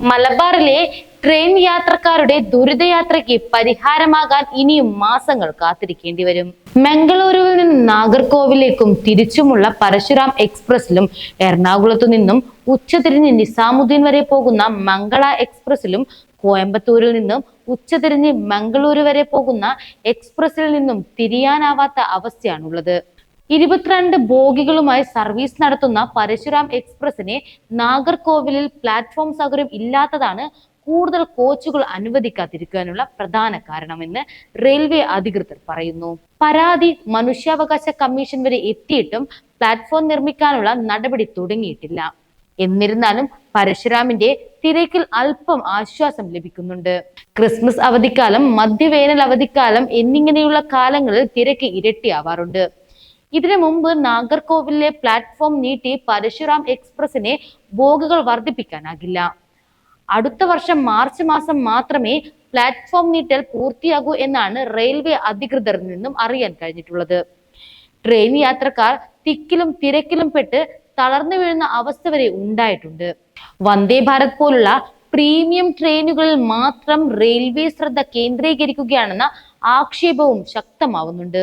മലബാറിലെ ട്രെയിൻ യാത്രക്കാരുടെ ദുരിതയാത്രയ്ക്ക് പരിഹാരമാകാൻ ഇനിയും മാസങ്ങൾ കാത്തിരിക്കേണ്ടി വരും. മംഗളൂരുവിൽ നിന്ന് നാഗർകോവിലേക്കും തിരിച്ചുമുള്ള പരശുരാം എക്സ്പ്രസിലും എറണാകുളത്തു നിന്നും ഉച്ചതിരിഞ്ഞ് നിസാമുദ്ദീൻ വരെ പോകുന്ന മംഗള എക്സ്പ്രസിലും കോയമ്പത്തൂരിൽ നിന്നും ഉച്ചതിരിഞ്ഞ് മംഗളൂരു വരെ പോകുന്ന എക്സ്പ്രസിൽ നിന്നും തിരിയാനാവാത്ത അവസ്ഥയാണുള്ളത്. ഇരുപത്തിരണ്ട് ബോഗികളുമായി സർവീസ് നടത്തുന്ന പരശുരാം എക്സ്പ്രസിനെ നാഗർകോവിലിൽ പ്ലാറ്റ്ഫോം സൗകര്യം ഇല്ലാത്തതാണ് കൂടുതൽ കോച്ചുകൾ അനുവദിക്കാതിരിക്കാനുള്ള പ്രധാന കാരണമെന്ന് റെയിൽവേ അധികൃതർ പറയുന്നു. പരാതി മനുഷ്യാവകാശ കമ്മീഷൻ വരെ എത്തിയിട്ടും പ്ലാറ്റ്ഫോം നിർമ്മിക്കാനുള്ള നടപടി തുടങ്ങിയിട്ടില്ല. എന്നിരുന്നാലും പരശുരാമിന്റെ തിരക്കിൽ അല്പം ആശ്വാസം ലഭിക്കുന്നുണ്ട്. ക്രിസ്മസ് അവധിക്കാലം മധ്യവേനൽ അവധിക്കാലം എന്നിങ്ങനെയുള്ള കാലങ്ങളിൽ തിരക്ക് ഇരട്ടിയാവാറുണ്ട്. ഇതിനു മുമ്പ് നാഗർകോവിലെ പ്ലാറ്റ്ഫോം നീട്ടി പരശുറാം എക്സ്പ്രസിനെ ബോഗുകൾ വർദ്ധിപ്പിക്കാനാകില്ല. അടുത്ത വർഷം മാർച്ച് മാസം മാത്രമേ പ്ലാറ്റ്ഫോം നീട്ടൽ പൂർത്തിയാകൂ എന്നാണ് റെയിൽവേ അധികൃതരിൽ നിന്നും അറിയാൻ കഴിഞ്ഞിട്ടുള്ളത്. ട്രെയിൻ യാത്രക്കാർ തിക്കിലും തിരക്കിലും പെട്ട് തളർന്നു വീഴുന്ന അവസ്ഥ വരെ ഉണ്ടായിട്ടുണ്ട്. വന്ദേ ഭാരത് പോലുള്ള പ്രീമിയം ട്രെയിനുകളിൽ മാത്രം റെയിൽവേ ശ്രദ്ധ കേന്ദ്രീകരിക്കുകയാണെന്ന ആക്ഷേപവും ശക്തമാവുന്നുണ്ട്.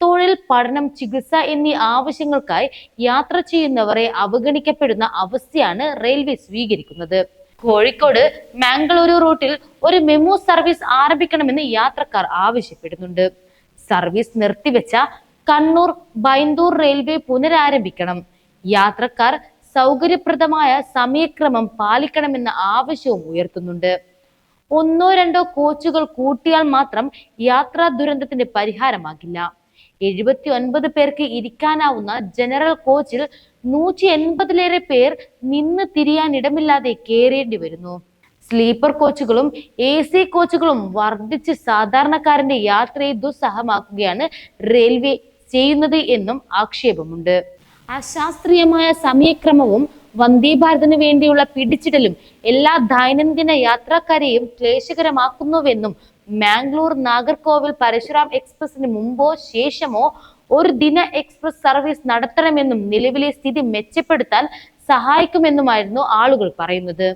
തൊഴിൽ പഠനം ചികിത്സ എന്നീ ആവശ്യങ്ങൾക്കായി യാത്ര ചെയ്യുന്നവരെ അവഗണിക്കപ്പെടുന്ന അവസ്ഥയാണ് റെയിൽവേ സ്വീകരിക്കുന്നത്. കോഴിക്കോട് മാംഗ്ലൂരു റൂട്ടിൽ ഒരു മെമു സർവീസ് ആരംഭിക്കണമെന്ന് യാത്രക്കാർ ആവശ്യപ്പെടുന്നുണ്ട്. സർവീസ് നിർത്തിവെച്ച കണ്ണൂർ ബൈന്ദൂർ റെയിൽവേ പുനരാരംഭിക്കണം. യാത്രക്കാർ സൗകര്യപ്രദമായ സമയക്രമം പാലിക്കണമെന്ന ആവശ്യവും ഉയർത്തുന്നുണ്ട്. ഒന്നോ രണ്ടോ കോച്ചുകൾ കൂട്ടിയാൽ മാത്രം യാത്രാ ദുരന്തത്തിന്റെ പരിഹാരമാകില്ല. എഴുപത്തി ഒൻപത് പേർക്ക് ഇരിക്കാനാവുന്ന ജനറൽ കോച്ചിൽ നൂറ്റി എൺപതിലേറെ പേർ നിന്ന് തിരിയാൻ ഇടമില്ലാതെ കയറേണ്ടി വരുന്നു. സ്ലീപ്പർ കോച്ചുകളും എ സി കോച്ചുകളും വർദ്ധിച്ച് സാധാരണക്കാരന്റെ യാത്രയെ ദുസ്സഹമാക്കുകയാണ് റെയിൽവേ ചെയ്യുന്നത് എന്നും ആക്ഷേപമുണ്ട്. അശാസ്ത്രീയമായ സമയക്രമവും വന്ദേ വേണ്ടിയുള്ള പിടിച്ചിടലും എല്ലാ ദൈനംദിന യാത്രക്കാരെയും ക്ലേശകരമാക്കുന്നുവെന്നും മാംഗ്ലൂർ നാഗർകോവിൽ പരശുറാം എക്സ്പ്രസിന് മുമ്പോ ശേഷമോ ഒരു ദിന എക്സ്പ്രസ് സർവീസ് നടത്തണമെന്നും നിലവിലെ സ്ഥിതി മെച്ചപ്പെടുത്താൻ സഹായിക്കുമെന്നുമായിരുന്നു ആളുകൾ പറയുന്നത്.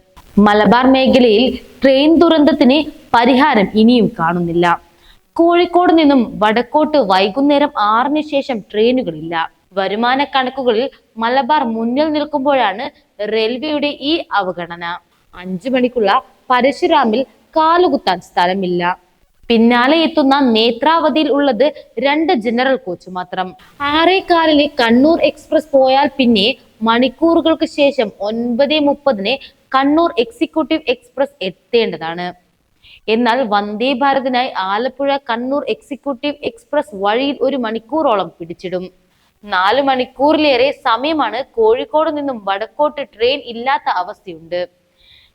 മലബാർ മേഖലയിൽ ട്രെയിൻ ദുരന്തത്തിന് പരിഹാരം ഇനിയും കാണുന്നില്ല. കോഴിക്കോട് നിന്നും വടക്കോട്ട് വൈകുന്നേരം ആറിന് ശേഷം ട്രെയിനുകളില്ല. വരുമാന കണക്കുകളിൽ മലബാർ മുന്നിൽ നിൽക്കുമ്പോഴാണ് റെയിൽവേയുടെ ഈ അവഗണന. അഞ്ചു മണിക്കുള്ള പരശുരാമിൽ കാലുകുത്താൻ സ്ഥലമില്ല. പിന്നാലെ എത്തുന്ന നേത്രാവതിയിൽ ഉള്ളത് രണ്ട് ജനറൽ കോച്ച് മാത്രം. ആറേകാലിന് കണ്ണൂർ എക്സ്പ്രസ് പോയാൽ പിന്നെ മണിക്കൂറുകൾക്ക് ശേഷം ഒൻപത് മുപ്പതിന് കണ്ണൂർ എക്സിക്യൂട്ടീവ് എക്സ്പ്രസ് എത്തേണ്ടതാണ്. എന്നാൽ വന്ദേ ഭാരതിനായി ആലപ്പുഴ കണ്ണൂർ എക്സിക്യൂട്ടീവ് എക്സ്പ്രസ് വഴിയിൽ ഒരു മണിക്കൂറോളം പിടിച്ചിടും. നാല് മണിക്കൂറിലേറെ സമയമാണ് കോഴിക്കോട് നിന്നും വടക്കോട്ട് ട്രെയിൻ ഇല്ലാത്ത അവസ്ഥയുണ്ട്.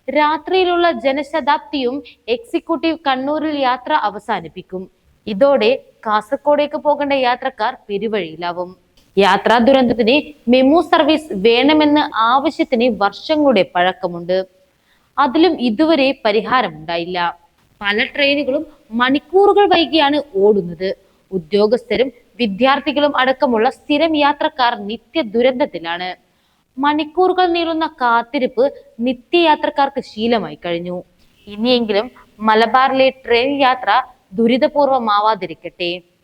രാത്രിയിലുള്ള ജനശതാബ്ദിയും എക്സിക്യൂട്ടീവ് കണ്ണൂരിൽ യാത്ര അവസാനിപ്പിക്കും. ഇതോടെ കാസർഗോഡേക്ക് പോകേണ്ട യാത്രക്കാർ പെരുവഴിയിലാവും. യാത്രാ ദുരന്തത്തിന് മെമു സർവീസ് വേണമെന്ന ആവശ്യത്തിന് വർഷങ്ങളുടെ പഴക്കമുണ്ട്. അതിലും ഇതുവരെ പരിഹാരമുണ്ടായില്ല പല ട്രെയിനുകളും മണിക്കൂറുകൾ വൈകിയാണ് ഓടുന്നത്. ഉദ്യോഗസ്ഥരും വിദ്യാർത്ഥികളും അടക്കമുള്ള സ്ഥിരം യാത്രക്കാർ നിത്യ ദുരന്തത്തിലാണ്. മണിക്കൂറുകൾ നീളുന്ന കാത്തിരിപ്പ് നിത്യയാത്രക്കാർക്ക് ശീലമായി കഴിഞ്ഞു. ഇനിയെങ്കിലും മലബാറിലെ ട്രെയിൻ യാത്ര ദുരിതപൂർവമാവാതിരിക്കട്ടെ